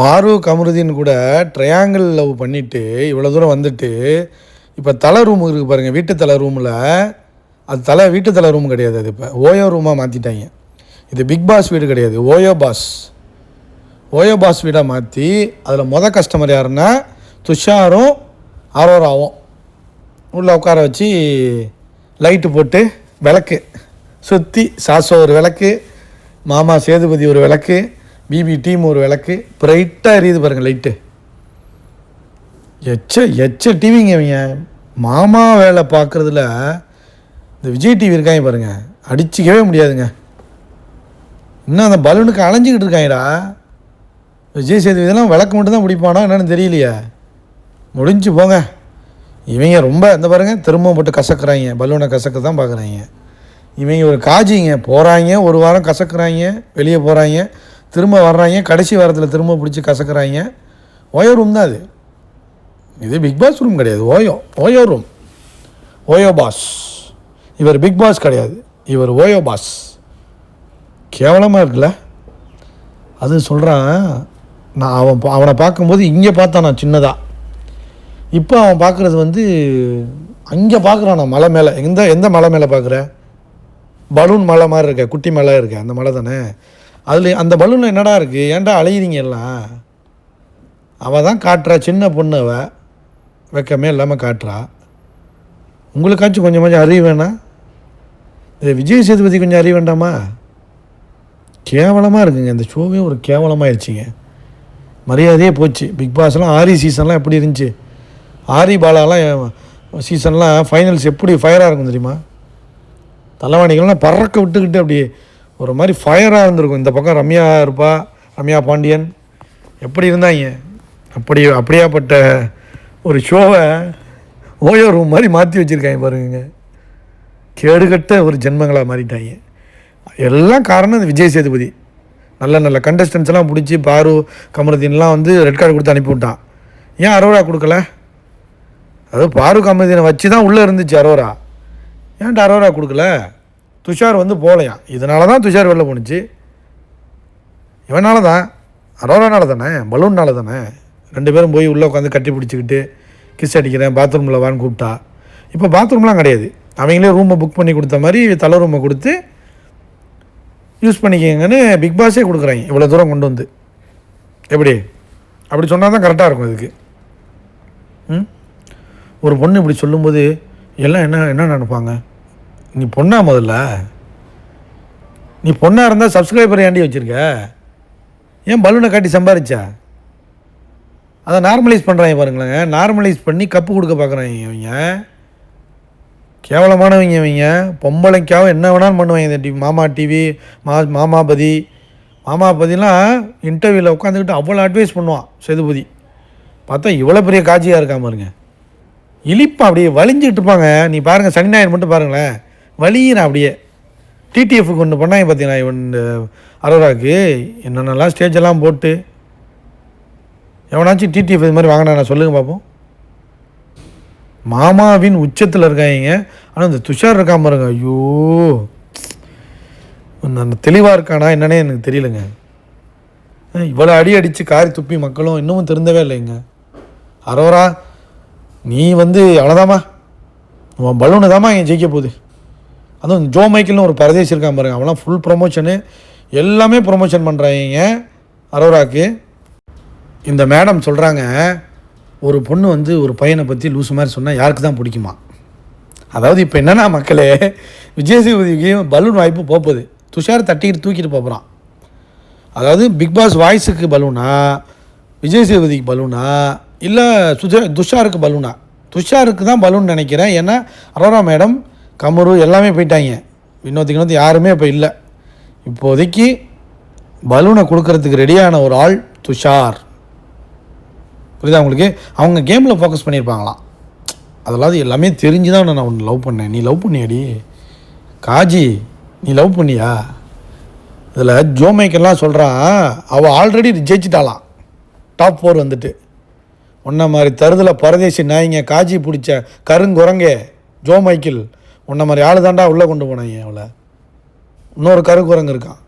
ஃபாரூக் அமருதீன் கூட triangle love பண்ணிவிட்டு இவ்வளோ தூரம் வந்துட்டு இப்போ தலை ரூம் இருக்குது பாருங்கள் வீட்டு தலை ரூமில் அது தலை வீட்டு தலை ரூம் கிடையாது அது இப்போ. ஓயோ ரூமாக மாற்றிட்டாங்க இது பிக் பாஸ் வீடு கிடையாது ஓயோ பாஸ் ஓயோ பாஸ் வீடாக மாற்றி அதில் மொதல் கஸ்டமர் யாருன்னா துஷாரும் அரோராவும் உள்ளே உட்கார வச்சு லைட்டு போட்டு விளக்கு. சுற்றி சாசோ ஒரு விளக்கு மாமா சேதுபதி ஒரு விளக்கு பிபி டீம் ஒரு விளக்கு. பிரைட்டாக எரியுது பாருங்கள் லைட்டு எச்ச எச்ச டிவிங்க இவங்க. மாமா வேலை பார்க்குறதுல இந்த விஜய் டிவி இருக்காங்க பாருங்கள் அடிச்சிக்கவே முடியாதுங்க. இன்னும் அந்த பலூனுக்கு அலைஞ்சிக்கிட்டு இருக்காங்கடா. விஜய் சேதுபதிலாம் விளக்கு மட்டும்தான் பிடிப்பானா என்னென்னு தெரியலையே. முடிஞ்சு போங்க. இவங்க ரொம்ப இந்த பாருங்க திரும்ப போட்டு கசக்குறாங்க. பலூனை கசக்க தான் பார்க்குறாங்க. இவங்க ஒரு காஜிங்க. போகிறாங்க ஒரு வாரம் கசக்குறாங்க வெளியே போகிறாங்க திரும்ப வர்றாங்க கடைசி வாரத்தில் திரும்ப பிடிச்சி கசக்குறாங்க. ஓயோ ரூம் தான் அது. இது பிக் பாஸ் ரூம் கிடையாது. OYO OYO room OYO boss இவர் பிக் பாஸ் கிடையாது. இவர் ஓயோ பாஸ் கேவலமாக இருக்குல்ல? அது சொல்கிறான் நான் அவன் பா- அவனை பார்க்கும்போது இங்கே பார்த்தான் நான் சின்னதாக இப்போ அவன் பார்க்குறது வந்து அங்கே பார்க்குறான் நான் மலை மேலே. எந்த எந்த மலை மேலே பார்க்குற? பலூன் மலை மாதிரி இருக்க குட்டி மலை இருக்க அந்த மலை தானே? அதில் அந்த பலூனில் என்னடா இருக்குது ஏன்டா அலையிறீங்க எல்லாம்? அவள் தான் காட்டுறா சின்ன பொண்ணு அவள் வெக்கமே இல்லாமல் காட்டுறா. உங்களுக்காச்சும் கொஞ்சம் கொஞ்சம் அறிவு வேணாம் இது விஜய் சேதுபதி கொஞ்சம் அறிவு வேண்டாமா? கேவலமாக இருக்குங்க. இந்த ஷோவே ஒரு கேவலமாகிடுச்சிங்க மரியாதையே போச்சு. பிக் பாஸ்லாம் ஆரி சீசன்லாம் எப்படி இருந்துச்சு? ஆரி பாலாலாம் சீசன்லாம் ஃபைனல்ஸ் எப்படி ஃபயராக இருக்கும் தெரியுமா? தலைவாணிகள்லாம் பறக்க விட்டுக்கிட்டு அப்படியே ஒரு மாதிரி ஃபயராக இருந்திருக்கும். இந்த பக்கம் ரம்யா இருப்பா ரம்யா பாண்டியன். எப்படி இருந்தாங்க? அப்படி அப்படியாப்பட்ட ஒரு ஷோவை ஓயோ ரூம் மாதிரி மாற்றி வச்சுருக்காங்க பாருங்க. கேடுகட்ட ஒரு ஜென்மங்களாக மாறிட்டாங்க. எல்லாம் காரணம் இந்த விஜய் சேதுபதி. நல்ல நல்ல கண்டஸ்டன்ஸ்லாம் பிடிச்சி பாரு கமருதீன்லாம் வந்து ரெட் கார்டு கொடுத்து அனுப்பிவிட்டான் ஏன் அரோரா கொடுக்கல? அது பாரு கமருதீனை வச்சு தான் உள்ளே இருந்துச்சு அரோரா. ஏன்டா அரோரா கொடுக்கல? துஷார் வந்து போகலையாம் இதனால தான் துஷார் வெளில போணுச்சு. இவனால தான் அரோரானால தானே? பலூன்னால தானே? ரெண்டு பேரும் போய் உள்ளே உட்காந்து கட்டி பிடிச்சிக்கிட்டு கிஸ் அடிக்கிறேன் பாத்ரூமில் வான்னு கூப்பிட்டா. இப்போ பாத்ரூம்லாம் கிடையாது. அவங்களே ரூமை புக் பண்ணி கொடுத்த மாதிரி தலை ரூமை கொடுத்து யூஸ் பண்ணிக்கங்கன்னு பிக் பாஸே கொடுக்குறாங்க. இவ்வளோ தூரம் கொண்டு வந்து. எப்படி? அப்படி சொன்னால் தான் கரெக்டாக இருக்கும் இதுக்கு. ம்? ஒரு பொண்ணு இப்படி சொல்லும்போது எல்லாம் என்ன என்ன நினைப்பாங்க? நீ பொண்ணா முதல்ல? நீ பொண்ணாக இருந்தால் சப்ஸ்கிரைபர் ஏண்டி வச்சுருக்க? ஏன் பலூனை காட்டி சம்பாரிச்சா? அதை நார்மலைஸ் பண்ணுறாங்க பாருங்களேங்க. நார்மலைஸ் பண்ணி கப்பு கொடுக்க பார்க்குறாங்க இவங்க. கேவலமானவங்க இவங்க. பொம்பளைக்காக என்ன வேணாலும் பண்ணுவாங்க இந்த டிவி மாமா டிவி மா மாமாபதி. மாமாபதிலாம் இன்டர்வியூவில் உட்காந்துக்கிட்டு அவ்வளோ அட்வைஸ் பண்ணுவான் சேதுபதி. பார்த்தா இவ்வளோ பெரிய காட்சியாக இருக்காம இருங்க இழிப்பான் அப்படியே வலிஞ்சிட்டு இருப்பாங்க. நீ பாருங்கள் சனி ஞாயிறு மட்டும் பாருங்களேன். வலியிறான் அப்படியே டிடிஎஃப்க்கு ஒன்று பண்ணாங்க பார்த்தீங்கன்னா இவன் இந்த அரோராக்கு என்னென்னலாம் ஸ்டேஜ் எல்லாம் போட்டு எவனாச்சும் டிடிஎஃப் இது மாதிரி வாங்கினா சொல்லுங்கள் பார்ப்போம் மாமாவின் உச்சத்தில் இருக்காங்க. ஆனால் இந்த துஷார் இருக்காமல் இருங்க ஐயோ. அந்த தெளிவாக இருக்கானா என்னன்னே எனக்கு தெரியலங்க. இவ்வளோ அடி அடித்து காரி துப்பி மக்களும் இன்னமும் திருந்தவே இல்லைங்க. அரோரா நீ வந்து அவ்வளோதாம்மா உன் பலூனு தாம்மா இங்கே ஜெயிக்க போகுது. அதுவும் ஜோ மைக்கிள்னு ஒரு பரதேசி இருக்கான் பாருங்க. அவெல்லாம் ஃபுல் ப்ரொமோஷனு எல்லாமே ப்ரொமோஷன் பண்ணுறாங்க அரோராக்கு. இந்த மேடம் சொல்கிறாங்க ஒரு பொண்ணு வந்து ஒரு பையனை பற்றி லூஸ் மாதிரி சொன்னால் யாருக்கு தான் பிடிக்குமா? அதாவது இப்போ என்னன்னா மக்களே விஜய் சேதுபதிக்கும் பலூன் வாய்ப்பு போகுது. துஷார் தட்டிக்கிட்டு தூக்கிட்டு போகிறான் அதாவது பிக் பாஸ் வாய்ஸுக்கு பலூனா விஜய் சேதுபதிக்கு பலூனா இல்லை சுஜா துஷாருக்கு பலூனா? துஷாருக்கு தான் பலூன் நினைக்கிறேன். ஏன்னா அரோரா மேடம் கமரு எல்லாமே போயிட்டாங்க. வினோத் வினோத் யாருமே இப்போ இல்லை. இப்போதைக்கு பலூனை கொடுக்கறதுக்கு ரெடியான ஒரு ஆள் துஷார். புரியுதா உங்களுக்கு? அவங்க கேமில் ஃபோக்கஸ் பண்ணியிருப்பாங்களாம் அதெல்லாம் எல்லாமே தெரிஞ்சு தான் நான் உன்னை லவ் பண்ணேன். நீ லவ் பண்ணியாடி? காஜி நீ லவ் பண்ணியா? இதில் ஜோமைக்கெல்லாம் சொல்கிறான் அவள் ஆல்ரெடி ஜெயிச்சிட்டாளாம். டாப் ஃபோர் வந்துட்டு. உன்ன மாதிரி தருதில் பரதேசி நாய்ங்க காஜி பிடிச்ச கருங்குரங்கே ஜோ மைக்கிள் உன்ன மாதிரி ஆள் தாண்டா உள்ளே கொண்டு போனாங்க அவளை. இன்னொரு கருக்குரங்கு இருக்கான்.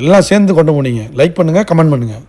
எல்லாம் சேர்ந்து கொண்டு போனீங்க. லைக் பண்ணுங்கள் கமெண்ட் பண்ணுங்கள்